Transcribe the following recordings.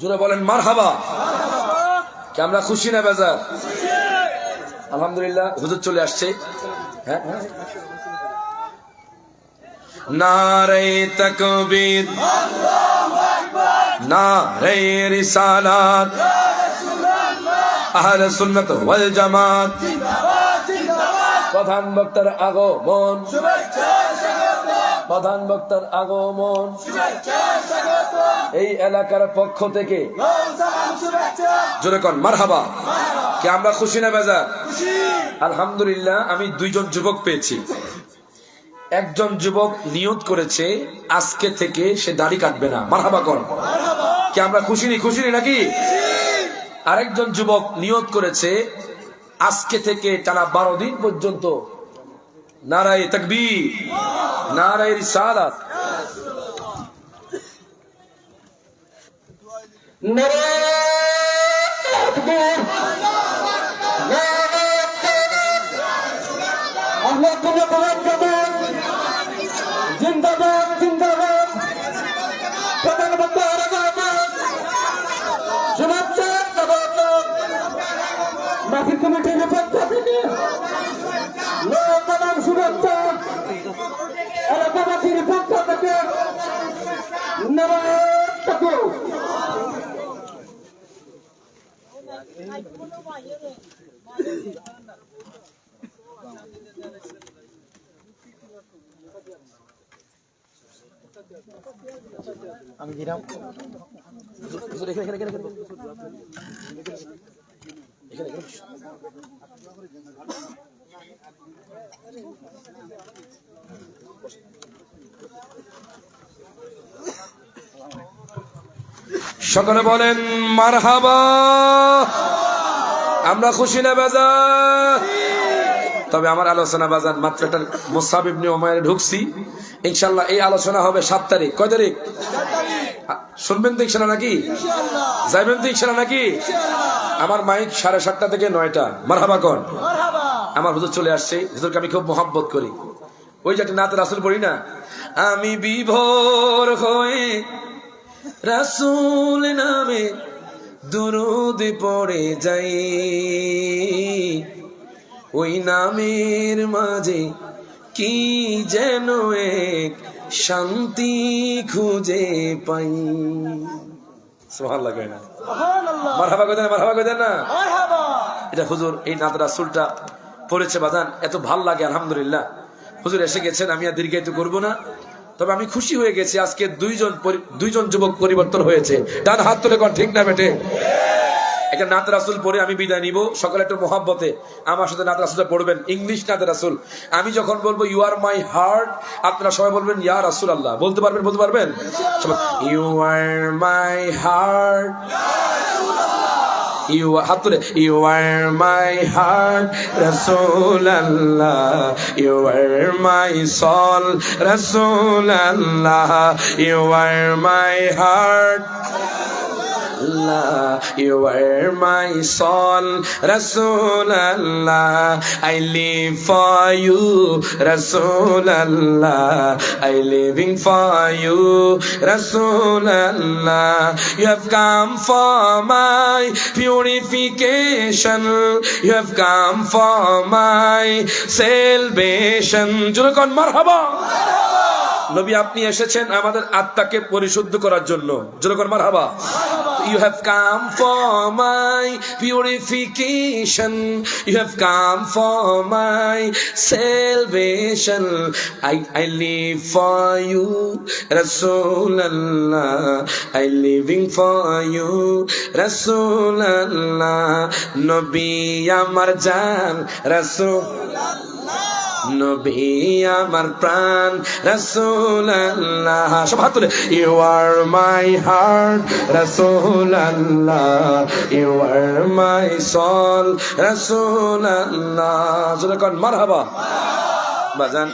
জোরে বলেন মার হাবা কি খুশি না বেজার? আলহামদুলিল্লাহ, হুজুর চলে আসছে। হ্যাঁ? নারে তকবীর। নারে রিসালাত। আহলে সুন্নাত প্রধান বক্তার আগমন। প্রধান বক্তার আগমন। এই এলাকার পক্ষ থেকে জোরে কন মারহাবা। কে আমরা খুশি না বেজা আলহামদুলিল্লাহ, আমি দুইজন যুবক পেয়েছি। একজন যুবক নিয়ত করেছে, আজকে থেকে সে দাড়ি কাটবে না। মারহাবা কর। কি আমরা খুশি নি? খুশি নি নাকি? আরেকজন যুবক নিয়ত করেছে। আজকে থেকে টানা বারো দিন পর্যন্ত নারায় তাকবি নারায় সাদাত নারায়ণ মাফিক কমিটির পক্ষ থেকে নবম শুভেচ্ছা এলাকাবাসীর পক্ষ থেকে এখানে, এখানে, এখানে। এখানে, এখানে। সকলে বলেন, মারহাবা। আমরা খুশি না বাজা। তবে আমার আলোচনা বাজার মাত্র একটা মুসাবিব নিয়মায় ঢুকছি। ইনশাল্লাহ এই আলোচনা হবে সাত তারিখ। কয় তারিখ? শুনবেন তো ইনশাল্লাহ নাকি? যাইবেন তো ইনশাল্লাহ নাকি? আমার মাইক সাড়ে সাতটা থেকে নয়টা। মারহাবা কন আমার হুজুর চলে আসছে। হুজুরকে আমি খুব মহাব্বত করি। ওই যে একটা নাতে রাসুল পড়ি না? আমি বিভোর হয়ে রাসুল নামে দুরুদ পড়ে যাই। ওই নামের মাঝে কি যেন এক শান্তি খুঁজে পাই। সোহান লাগে না। মারহাবা কই মারহাবা কই না? এটা হুজুর এই নাত রাসুলটা পড়েছে বাদান এত ভালো লাগে আলহামদুলিল্লাহ। হুজুর এসে গেছেন আমি আর দীর্ঘায়িত করব না। তবে আমি খুশি হয়ে গেছি আজকে দুইজন দুইজন যুবক পরিবর্তন হয়েছে। ডান হাত তুলে কর ঠিক না বেটে একটা নাত রাসুল পরে আমি বিদায় নিব। সকালে একটু মোহাব্বতে। আমার সাথে নাত রাসুলটা পড়বেন, ইংলিশ নাত রাসুল। আমি যখন বলব ইউ আর মাই হার্ট আপনারা সবাই বলবেন, ইয়া রাসুল আল্লাহ বলতে পারবেন বলতে পারবেন? You are my heart you হাত তুলে, You are my heart Rasulallah You are my soul Rasulallah you are my heart. You are my soul, Rasulallah. I live for you, Rasulallah. I living for you, Rasulallah. You have come for my purification. You have come for my salvation. জুরকন মারহাবা নবী আপনি এসেছেন আমাদের আত্মাকে পরিশুদ্ধ করার জন্য যেরকম মার হাবা you have come for my purification you have come for my salvation I I live for you রসুল্লাহ আই লিভিং ফর ইউ রসুল্লাহ নবী আমার জান রসুল নবী, আমার প্রাণ রসুল্লাহ সব হাত তুলে। ইউ আর মাই হার্ট রসুল্লাহ ইউ আর মাই সল রসুল্লাহ জোরে কন মার হাবা বাজান,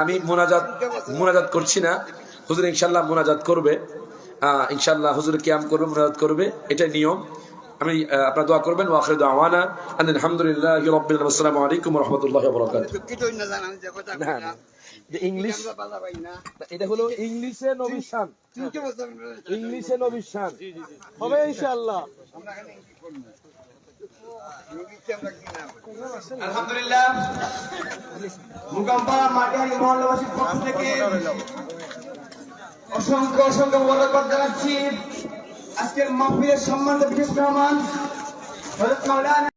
আমি মোনাজাত মোনাজাত করছি না। হুজুর ইনশাল্লাহ মোনাজাত করবে। ইনশাল্লাহ হুজুর কিয়াম করবে, মোনাজাত করবে। এটা নিয়ম। আমি আপনার দোয়া করবেন ওয়াখির দোয়ানা আলহামদুলিল্লাহ রাব্বিল আসসালামু আলাইকুম ওয়া রাহমাতুল্লাহি ওয়া বারাকাতুহু। দুঃখিতই না জানান যে কথা না, না। যে ইংলিশ এটা হলো ইংলিশে নবীর শান ইংলিশে নবীর শান হবে ইনশাআল্লাহ। আলহামদুলিল্লাহ। মুকাম্পাড়া মহল্লাবাসীর পক্ষ থেকে অসংখ্য অসংখ্য মোবারকবাদ জানাচ্ছি। আজকের মাহফিলের সম্মানিত বিশেষ মেহমান মাওলানা